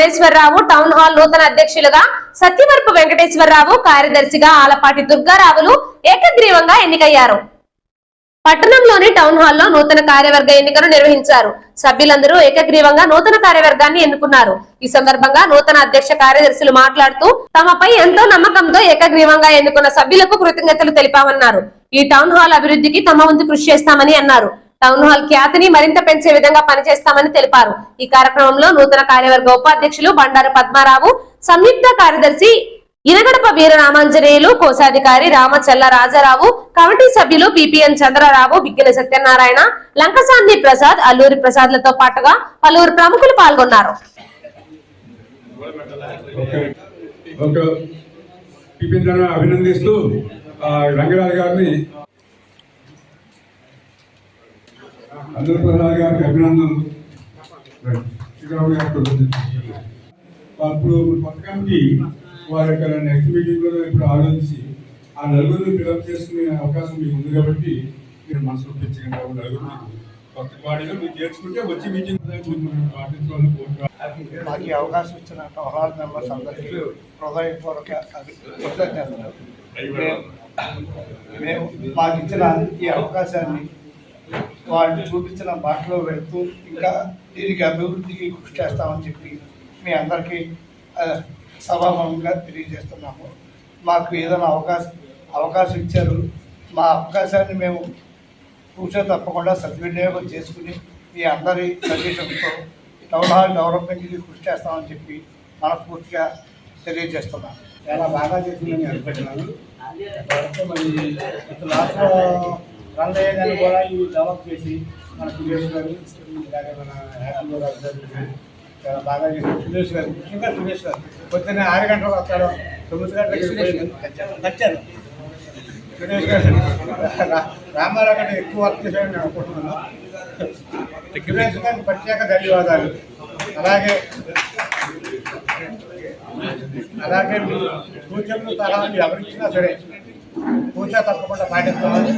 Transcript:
నరేశ్వరరావు town hall నూతన అధ్యక్షులుగా సత్యవరపు వెంకటేశ్వరరావు కార్యదర్శిగా ఆలపాటి దుర్గారావులు ఏకగ్రీవంగా ఎన్నికయ్యారు. పట్టణంలోని టౌన్ హాల్లో నూతన కార్యవర్గ ఎన్నికను నిర్వహించారు. సభ్యులందరూ ఏకగ్రీవంగా నూతన కార్యవర్గాన్ని ఎన్నుకున్నారు. ఈ సందర్భంగా నూతన అధ్యక్ష కార్యదర్శులు మాట్లాడుతూ తమపై ఎంతో నమ్మకంతో ఏకగ్రీవంగా ఎన్నుకున్న సభ్యులకు కృతజ్ఞతలు తెలిపామన్నారు. ఈ టౌన్ హాల్ అభివృద్ధికి తమ వంతు కృషి చేస్తామని అన్నారు. టౌన్ హాల్ ఖ్యాతిని మరింత పెంచే విధంగా పనిచేస్తామని తెలిపారు. ఈ కార్యక్రమంలో నూతన కార్యవర్గ ఉపాధ్యక్షులు బండారు పద్మారావు సంయుక్త కార్యదర్శి ఇనగడప వీరరామాంజనేయులు కోశాధికారి రామచల్ల రాజారావు కమిటీ సభ్యులు పిపిఎన్ చంద్రరావు బిగ్గిన సత్యనారాయణ లంకసాంది ప్రసాద్ అల్లూరి ప్రసాద్లతో పాటుగా పలువురు ప్రముఖులు పాల్గొన్నారు. అభినందిస్తూ రంగరాజు గారిని అందరూ ప్రసాద్ గారికి అభినందనలు. శ్రీరాము గారికి ఇప్పుడు కొత్త కమిటీ వారి యొక్క నెక్స్ట్ మీటింగ్లో ఇప్పుడు ఆలోచించి ఆ నలుగురిని ఫిలప్ చేసుకునే అవకాశం మీకు ఉంది కాబట్టి మీరు మనసులో పెంచగండి ఆ నలుగురిని కొత్త బాడీలో మీరు చేర్చుకుంటే వచ్చి మీటింగ్ పాటించాలని కోరుతున్నాను మాకు ఈ అవకాశం ఇచ్చిన టౌన్ మెంబర్స్ అందరికీ హృదయపూర్వక కృతజ్ఞతలు. మేము మాకు ఇచ్చిన ఈ అవకాశాన్ని వాళ్ళు చూపించిన బాటలో వెళ్తూ ఇంకా దీనికి అభివృద్ధికి కృషి చేస్తామని చెప్పి మీ అందరికీ ఆ, సభాముఖంగా తెలియజేస్తున్నాము. మాకు ఏదైనా అవకాశం అవకాశం ఇచ్చారు. మా అవకాశాన్ని మేము కూర్చో తప్పకుండా సద్వినియోగం చేసుకుని మీ అందరి సజెషన్తో టౌన్ హాల్ డెవలప్మెంట్కి కృషి చేస్తామని చెప్పి మనస్ఫూర్తిగా తెలియజేస్తున్నాం. చాలా బాగా చేసిందని అనుకుంటున్నాను మరి రంగయ్య గారు కూడా ఇవి డెవలప్ చేసి మన సురేష్ గారు ఇలాగే మన హ్యాపీ గారు చాలా బాగా చేసి సురేష్ గారు ముఖ్యంగా సురేష్ గారు పొద్దున్న ఆరు గంటలకు వస్తాడు. తొమ్మిది గంటలకు వచ్చారు. సురేష్ గారు రామారావు కంటే ఎక్కువ వర్క్ చేశారని నేను అనుకుంటున్నాను. సురేష్ గారికి ప్రత్యేక ధన్యవాదాలు. అలాగే అలాగే మీ సూచనలు సలహాలు ఎవరిచ్చినా సరే పూజ తప్పకుండా పాటిస్తామని